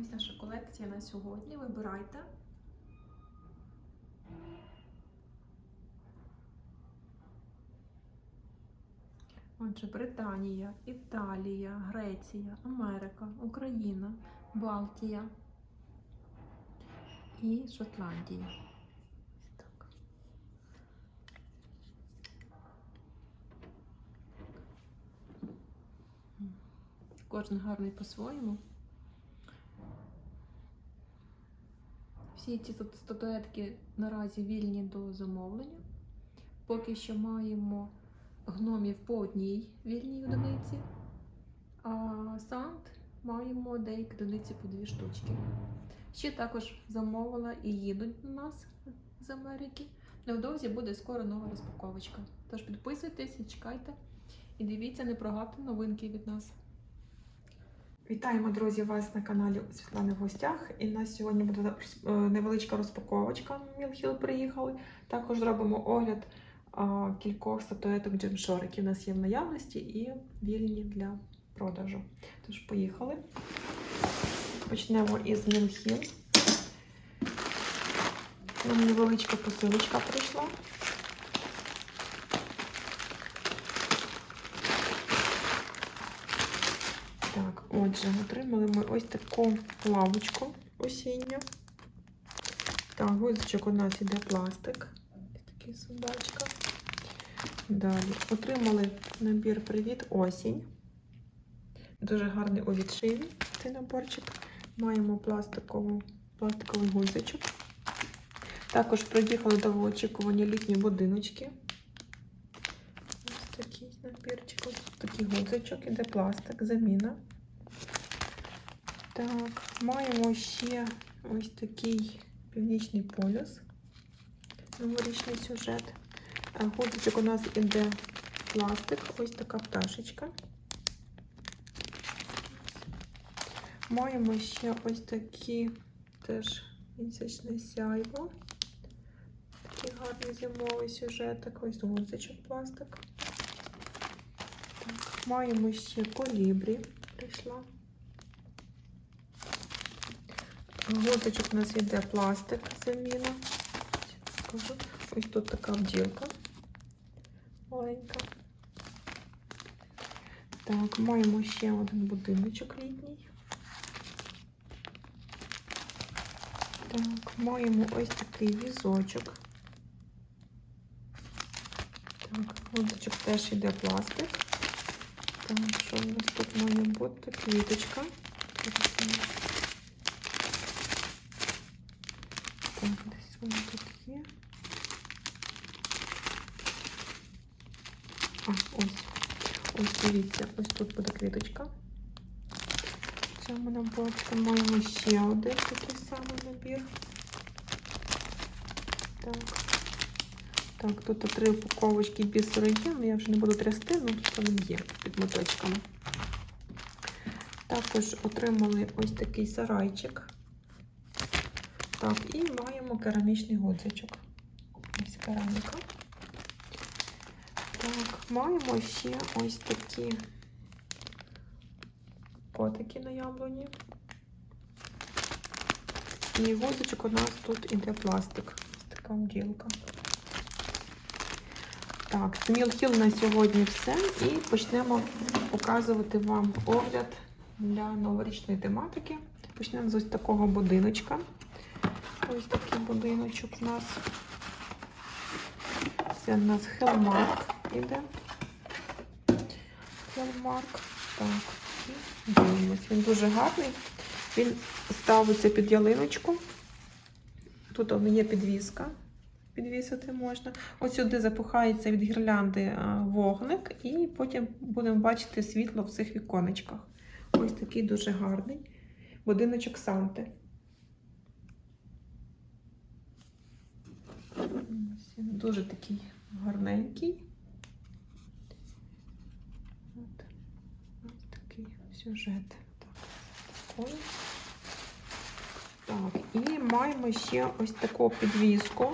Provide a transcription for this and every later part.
Ось наша колекція на сьогодні. Вибирайте. Отже, Британія, Італія, Греція, Америка, Україна, Балтія і Шотландія. Так. Кожен гарний по-своєму. Всі ці статуетки наразі вільні до замовлення. Поки що маємо гномів по одній вільній одиниці, а сант маємо деякі одиниці по дві штучки. Ще також замовила і їдуть до нас з Америки. Невдовзі буде скоро нова розпаковочка. Тож підписуйтесь чекайте. І дивіться, не прогавте новинки від нас. Вітаємо, друзі, вас на каналі Світлани в гостях. І у нас сьогодні буде е, невеличка розпаковочка. Мілхіл приїхали. Також зробимо огляд кількох статуеток Джемшор, які в нас є в наявності і вільні для продажу. Тож поїхали. Почнемо із Мілхіл. Нам невеличка посилочка прийшла. Так, отже, отримали ми ось таку лавочку осінню. Так, гудзичок у нас іде пластик. Такий собачка. Далі отримали набір Привіт осінь. Дуже гарний у відшиві цей наборчик. Маємо пластикову, пластиковий гудзичок. Також приїхали довгоочікувані літні будиночки. Такий ось такий гудзичок, іде пластик, заміна. Так, маємо ще ось такий північний полюс. Новорічний сюжет. Гудзичок у нас іде пластик, ось така пташечка. Маємо ще ось такі теж місячне сяйво. Такий гарний зимовий сюжетик, ось гудзичок пластик. Так, маємо ще колібрі прийшла. Гудзичок у нас йде пластик, заміна. Ось тут така бджілка маленька. Так, маємо ще один будиночок літній. Так, маємо ось такий візочок. Так, гудзичок теж йде пластик. Так, що у нас тут має бути? Квіточка. Так, десь вона тут є. А, ось. Ось дивіться, ось тут буде квіточка. В цьому наборці маємо ще один такий самий набір. Так. Так, тут три упаковочки бісери є, але я вже не буду трясти, ну тут вони є під моточками. Також отримали ось такий сарайчик. Так, і маємо керамічний годзичок. Ось кераміка. Так, маємо ще ось такі котики на яблуні. І годзичок у нас тут іде пластик. Ось така бджілка. Так, з Мілхіл на сьогодні все. І почнемо показувати вам огляд для новорічної тематики. Почнемо з ось такого будиночка. Ось такий будиночок у нас. Це у нас Хелмарк іде. Хелмарк. Так, дивимось. Він дуже гарний. Він ставиться під ялиночку. Тут он є підвіска. Підвісити можна. Ось сюди запихається від гірлянди вогник, і потім будемо бачити світло в цих віконечках. Ось такий дуже гарний будиночок Санти. Дуже такий гарненький. От. Ось такий сюжет. Так. Так, і маємо ще ось таку підвіску.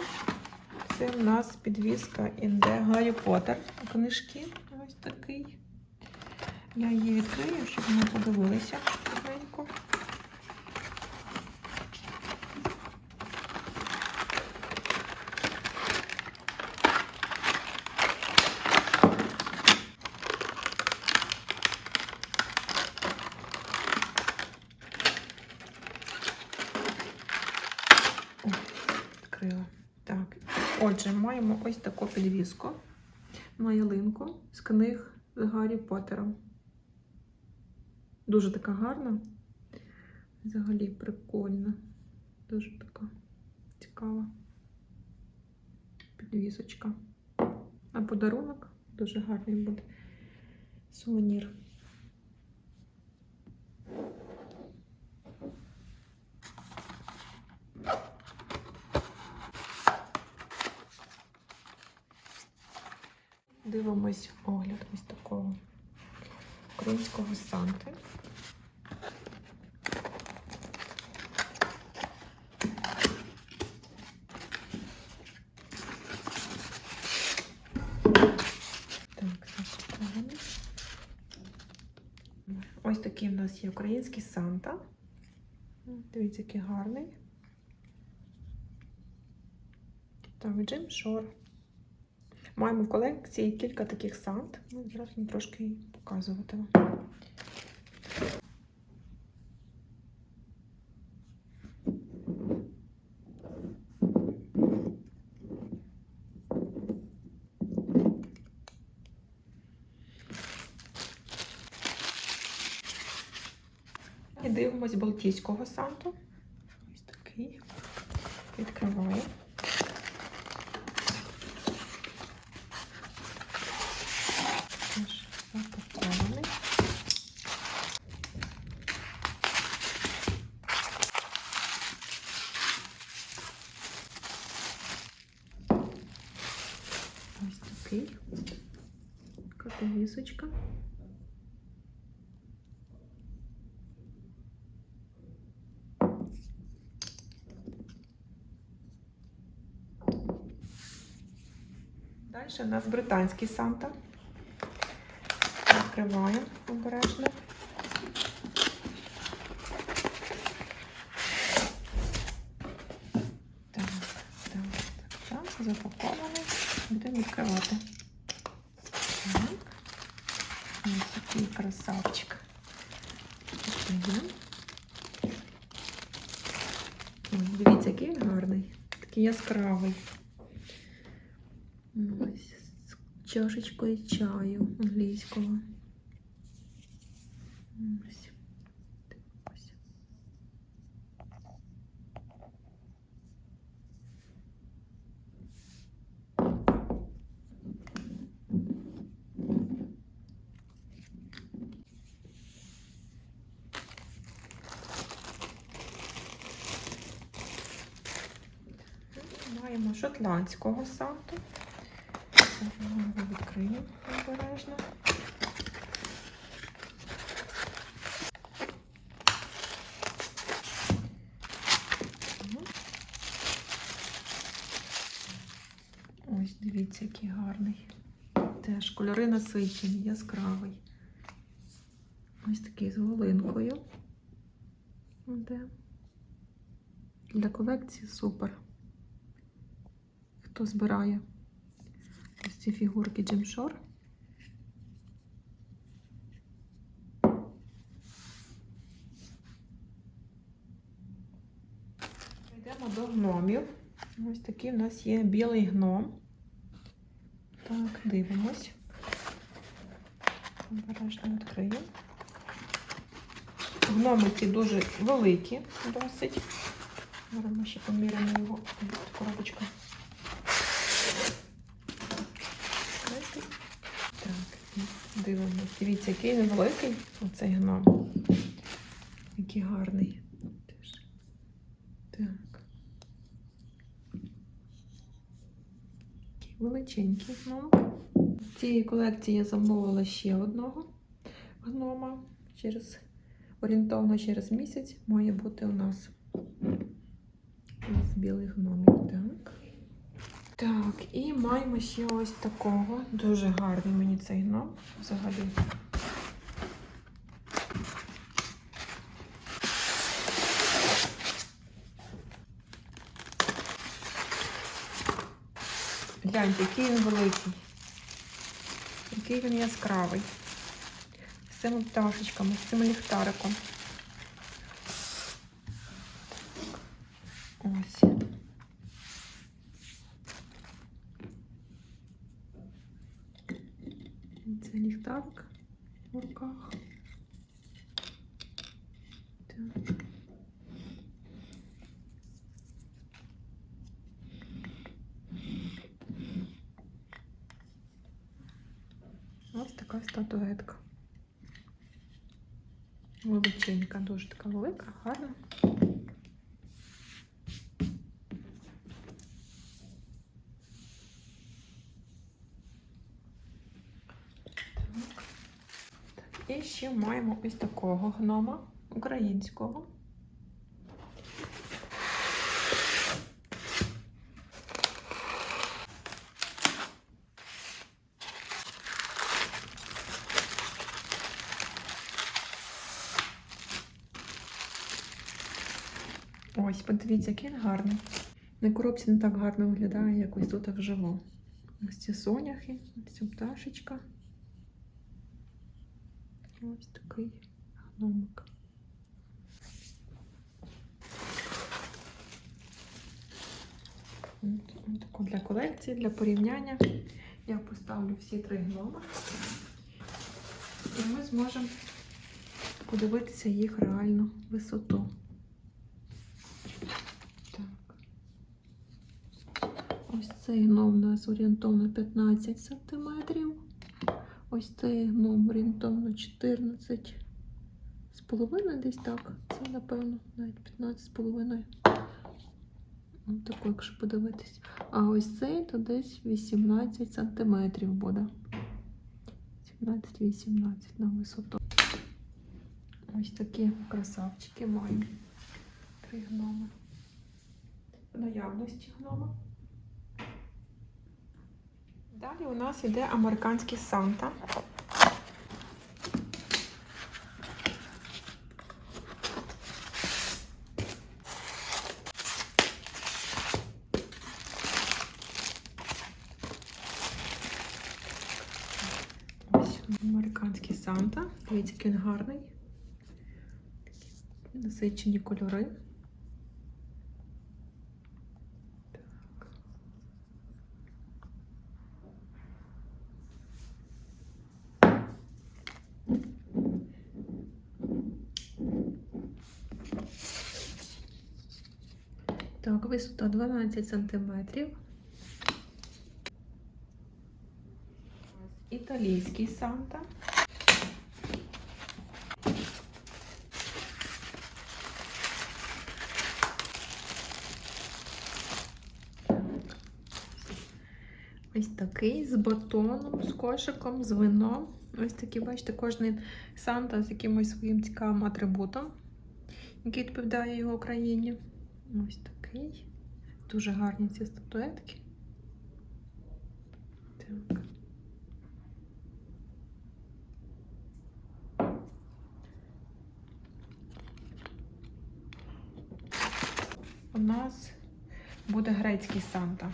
Це в нас підвіска іде Гаррі Поттер книжки. Ось такий. Я її відкрию, щоб ми подивилися швиденько. відкрила. Так, отже, маємо ось таку підвіску на ялинку з книг з Гаррі Поттером. Дуже така гарна. Взагалі прикольна. Дуже така цікава підвісочка. А подарунок дуже гарний буде. Сувенір. Дивимось огляд ось такого українського санти. Ось такий в нас є український Санта. Дивіться, який гарний. Так, Джим Шор. Маємо в колекції кілька таких сант. Ну, зараз вам трошки показувати вам. І дивимось Балтійського санту. Ось такий. Відкриваю. Теж запакований. Ось такий. Катовісочка. Далі у нас британський Санта. Відкриваємо обережно. Так, так, так, так, запакований. Будемо відкривати. Так. Ось такий красавчик. Відкриємо. Ой, Дивіться, який він гарний. Такий яскравий. Ось з чашечкою чаю англійського. Ось. Маємо шотландського санту. Його відкриємо обережно. Ось, дивіться, який гарний. Теж кольори насичені, яскравий. Ось такий з волинкою. Де? Для колекції супер. Хто збирає ось ці фігурки Джим Шор? Йдемо до гномів. Ось такий в нас є білий гном. Так, дивимось. Обережно відкриємо. Гноми ці дуже великі, досить. Зараз ми ще поміряємо його коробочку. Так, і. Дивіться, який він великий, оцей гном. Який гарний. Так. Такий величенький гном. В цієї колекції я замовила ще одного гнома. Через орієнтовно через місяць має бути у нас ось білий гномик. Так. Так, і маємо ще ось такого. Дуже гарний мені цей гном взагалі. Гляньте, який він великий, який він яскравий. З цими пташечками, з цим ліхтариком. Ось. Статуетка. Величенька, дуже така велика, гарна. Так. І ще маємо ось такого гнома українського. Ось, подивіться, який він гарний. На коробці не так гарно виглядає, як ось тут вживу. Ось ці соняхи, ось ця пташечка. Ось такий гномик. Таку для колекції, для порівняння. Я поставлю всі три гноми. І ми зможемо подивитися їх реальну висоту. Так. Ось цей гном у нас орієнтовно 15 см. Ось цей гном орієнтовно 14 з половиною десь так. Це, напевно, навіть 15 з половиною. Ось таку, якщо подивитись. А ось цей то десь 18 см буде. 17-18 на висоту. Ось такі красавчики маємо. Три гноми. Наявності гнома. Далі у нас йде американський Санта. Американський Санта. Дивіться, який він гарний. Насичені кольори. Висота 12 сантиметрів. Італійський Санта. Ось такий з батоном, з кошиком, з вином. Ось такий, бачите, кожний Санта з якимось своїм цікавим атрибутом, який відповідає його країні. Ось такий. Дуже гарні ці статуетки. Так. У нас буде грецький Санта.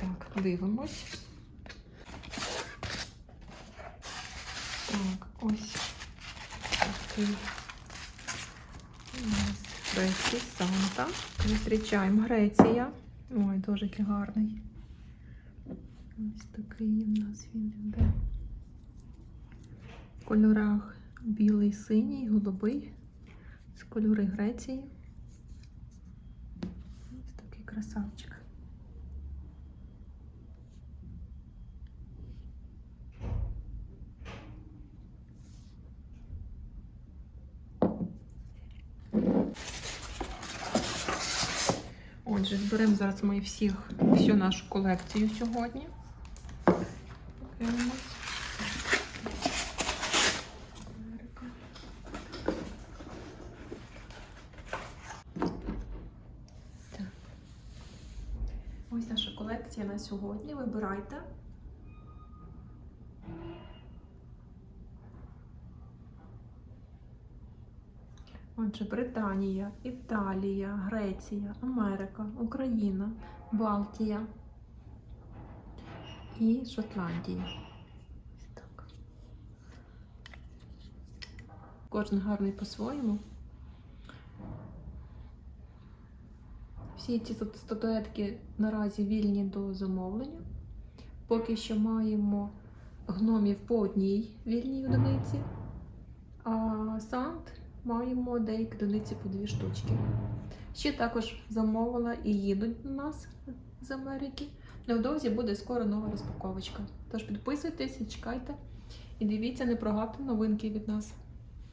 Так, дивимось. Так, ось такий грецький Санта. Зустрічаємо Греція. Ой, дуже гарний. Ось такий у нас він йде. В кольорах білий, синій, голубий. З кольори Греції. Ось такий красавчик. Отже, зберемо зараз ми всіх, всю нашу колекцію сьогодні. Дивимось. Ось наша колекція на сьогодні. Вибирайте. Отже, Британія, Італія, Греція, Америка, Україна, Балтія і Шотландія. Так. Кожен гарний по-своєму. Всі ці статуетки наразі вільні до замовлення. Поки що маємо гномів по одній вільній одиниці, а сант маємо деякі дониці по дві штучки. Ще також замовила і їдуть до нас з Америки. Невдовзі буде скоро нова розпаковочка. Тож підписуйтесь чекайте І дивіться, не прогавте новинки від нас.